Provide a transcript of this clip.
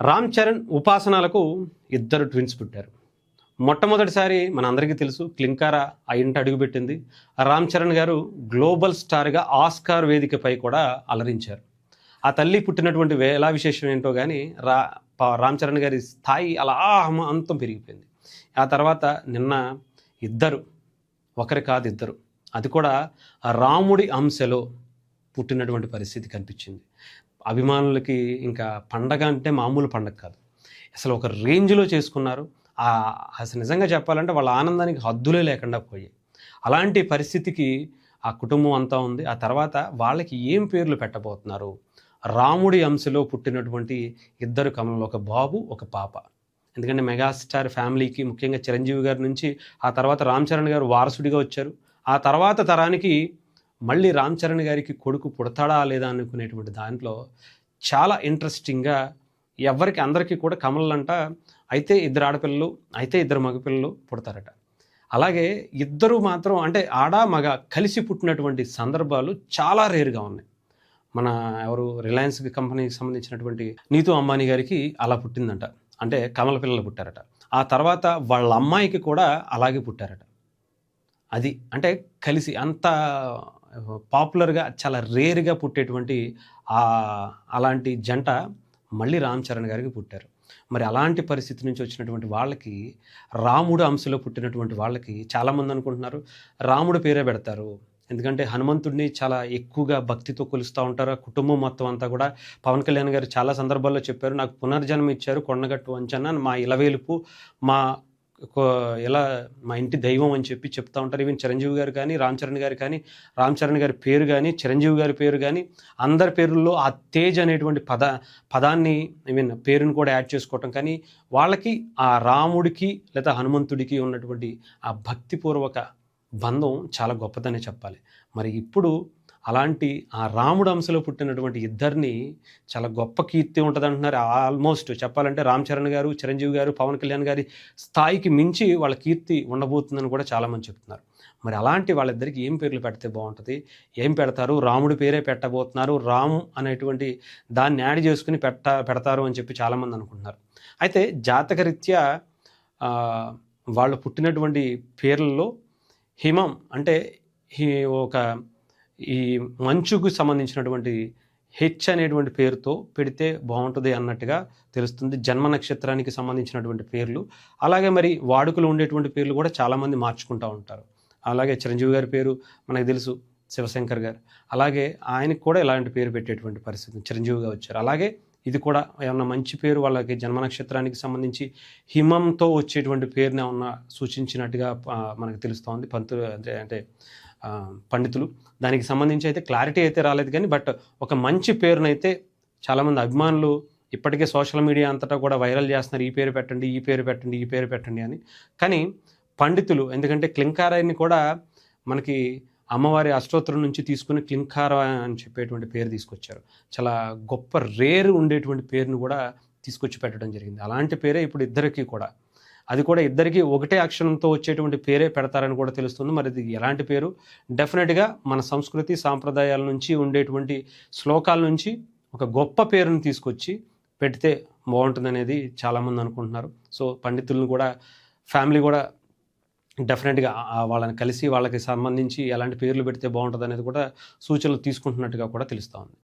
రామ్ చరణ్ ఉపాసనాలకు ఇద్దరు ట్విన్స్ పుట్టారు. మొట్టమొదటిసారి మన అందరికీ తెలుసు క్లింకారా ఆ ఇంట అడుగుపెట్టింది. రామ్ చరణ్ గారు గ్లోబల్ స్టార్గా ఆస్కార్ వేదికపై కూడా అలరించారు. ఆ తల్లి పుట్టినటువంటి వేలా విశేషం ఏంటో కానీ రా రామ్ చరణ్ గారి స్థాయి అలా అంతం పెరిగిపోయింది. ఆ తర్వాత నిన్న ఇద్దరు ఒకరి కాదు ఇద్దరు అది కూడా రాముడి అంశలో పుట్టినటువంటి పరిస్థితి కనిపించింది. అభిమానులకి ఇంకా పండగ అంటే మామూలు పండగ కాదు. అసలు ఒక రేంజ్లో చేసుకున్నారు. అసలు నిజంగా చెప్పాలంటే వాళ్ళ ఆనందానికి హద్దులే లేకుండా పోయాయి. అలాంటి పరిస్థితికి ఆ కుటుంబం అంతా ఉంది. ఆ తర్వాత వాళ్ళకి ఏం పేర్లు పెట్టబోతున్నారు? రాముడి అంశలో పుట్టినటువంటి ఇద్దరు కమలంలో ఒక బాబు ఒక పాప. ఎందుకంటే మెగాస్టార్ ఫ్యామిలీకి ముఖ్యంగా చిరంజీవి గారి నుంచి ఆ తర్వాత రామ్ చరణ్ గారు వారసుడిగా వచ్చారు. ఆ తర్వాత తరానికి మళ్ళీ రామ్ చరణ్ గారికి కొడుకు పుడతాడా లేదా అనుకునేటువంటి దాంట్లో చాలా ఇంట్రెస్టింగ్గా ఎవరికి అందరికీ కూడా కమలంట అయితే ఇద్దరు ఆడపిల్లలు అయితే ఇద్దరు మగపిల్లలు పుడతారట. అలాగే ఇద్దరు మాత్రం అంటే ఆడ మగ కలిసి పుట్టినటువంటి సందర్భాలు చాలా రేరుగా ఉన్నాయి. మన ఎవరు రిలయన్స్ కంపెనీకి సంబంధించినటువంటి నీతు అంబానీ గారికి అలా పుట్టిందంట. అంటే కమల పిల్లలు పుట్టారట. ఆ తర్వాత వాళ్ళ అమ్మాయికి కూడా అలాగే పుట్టారట. అది అంటే కలిసి అంత పాపులర్గా చాలా రేర్గా పుట్టేటువంటి అలాంటి జంట మళ్ళీ రామ్ చరణ్ గారికి పుట్టారు. మరి అలాంటి పరిస్థితి నుంచి వచ్చినటువంటి వాళ్ళకి రాముడు అంశలో పుట్టినటువంటి వాళ్ళకి చాలామంది అనుకుంటున్నారు రాముడు పేరే పెడతారు. ఎందుకంటే హనుమంతుడిని చాలా ఎక్కువగా భక్తితో కొలుస్తూ ఉంటారు. ఆ కుటుంబం మొత్తం అంతా కూడా పవన్ కళ్యాణ్ గారు చాలా సందర్భాల్లో చెప్పారు నాకు పునర్జన్మ ఇచ్చారు కొండగట్టు వంచన మా ఇలవేలుపు మా ఎలా మా ఇంటి దైవం అని చెప్పి చెప్తా ఉంటారు. ఈవెన్ చిరంజీవి గారు కానీ రామ్ చరణ్ గారు కానీ రామ్ చరణ్ గారి పేరు కానీ చిరంజీవి గారి పేరు కానీ అందరి పేర్లలో ఆ తేజ్ అనేటువంటి పద పదాన్ని ఐ మీన్ పేరుని కూడా యాడ్ చేసుకోవటం. కానీ వాళ్ళకి ఆ రాముడికి లేదా హనుమంతుడికి ఉన్నటువంటి ఆ భక్తిపూర్వక బంధం చాలా గొప్పదనే చెప్పాలి. మరి ఇప్పుడు అలాంటి ఆ రాముడు అంశలో పుట్టినటువంటి ఇద్దరిని చాలా గొప్ప కీర్తి ఉంటుంది అంటున్నారు ఆల్మోస్ట్ చెప్పాలంటే రామ్ చరణ్ గారు చిరంజీవి గారు పవన్ కళ్యాణ్ గారి స్థాయికి మించి వాళ్ళ కీర్తి ఉండబోతుందని కూడా చాలామంది చెప్తున్నారు. మరి అలాంటి వాళ్ళిద్దరికి ఏం పేర్లు పెడితే బాగుంటుంది? ఏం పెడతారు? రాముడి పేరే పెట్టబోతున్నారు. రామ్ అనేటువంటి దాన్ని యాడ్ చేసుకుని పెట్ట పెడతారు అని చెప్పి చాలామంది అనుకుంటున్నారు. అయితే జాతకరీత్యా వాళ్ళు పుట్టినటువంటి పేర్లలో హిమం అంటే ఒక ఈ మంచుకు సంబంధించినటువంటి హెచ్ అనేటువంటి పేరుతో పెడితే బాగుంటుంది అన్నట్టుగా తెలుస్తుంది. జన్మ నక్షత్రానికి సంబంధించినటువంటి పేర్లు. అలాగే మరి వాడుకలు ఉండేటువంటి పేర్లు కూడా చాలామంది మార్చుకుంటూ ఉంటారు. అలాగే చిరంజీవి గారి పేరు మనకు తెలుసు శివశంకర్ గారు. అలాగే ఆయనకు కూడా ఇలాంటి పేరు పెట్టేటువంటి పరిస్థితి చిరంజీవిగా వచ్చారు. అలాగే ఇది కూడా ఏమన్నా మంచి పేరు వాళ్ళకి జన్మ నక్షత్రానికి సంబంధించి హిమంతో వచ్చేటువంటి పేరుని ఏమన్నా సూచించినట్టుగా మనకు తెలుస్తోంది. పంతులు అంటే అంటే పండితులు. దానికి సంబంధించి అయితే క్లారిటీ అయితే రాలేదు కానీ బట్ ఒక మంచి పేరునైతే చాలామంది అభిమానులు ఇప్పటికే సోషల్ మీడియా అంతటా కూడా వైరల్ చేస్తున్నారు. ఈ పేరు పెట్టండి ఈ పేరు పెట్టండి ఈ పేరు పెట్టండి అని. కానీ పండితులు ఎందుకంటే క్లింకారాయన్ని కూడా మనకి అమ్మవారి అష్టోత్తరం నుంచి తీసుకుని క్లింకార అని చెప్పేటువంటి పేరు తీసుకొచ్చారు. చాలా గొప్ప రేరు ఉండేటువంటి పేరును కూడా తీసుకొచ్చి పెట్టడం జరిగింది. అలాంటి పేరే ఇప్పుడు ఇద్దరికీ కూడా. అది కూడా ఇద్దరికీ ఒకటే అక్షరంతో వచ్చేటువంటి పేరే పెడతారని కూడా తెలుస్తుంది. మరి ఇది ఎలాంటి పేరు? డెఫినెట్గా మన సంస్కృతి సాంప్రదాయాల నుంచి ఉండేటువంటి శ్లోకాల నుంచి ఒక గొప్ప పేరును తీసుకొచ్చి పెడితే బాగుంటుంది అనేది చాలామంది అనుకుంటున్నారు. సో పండితులను కూడా ఫ్యామిలీ కూడా డెఫినెట్గా వాళ్ళని కలిసి వాళ్ళకి సంబంధించి ఎలాంటి పేర్లు పెడితే బాగుంటుంది అనేది కూడా సూచనలు తీసుకుంటున్నట్టుగా కూడా తెలుస్తూ ఉంది.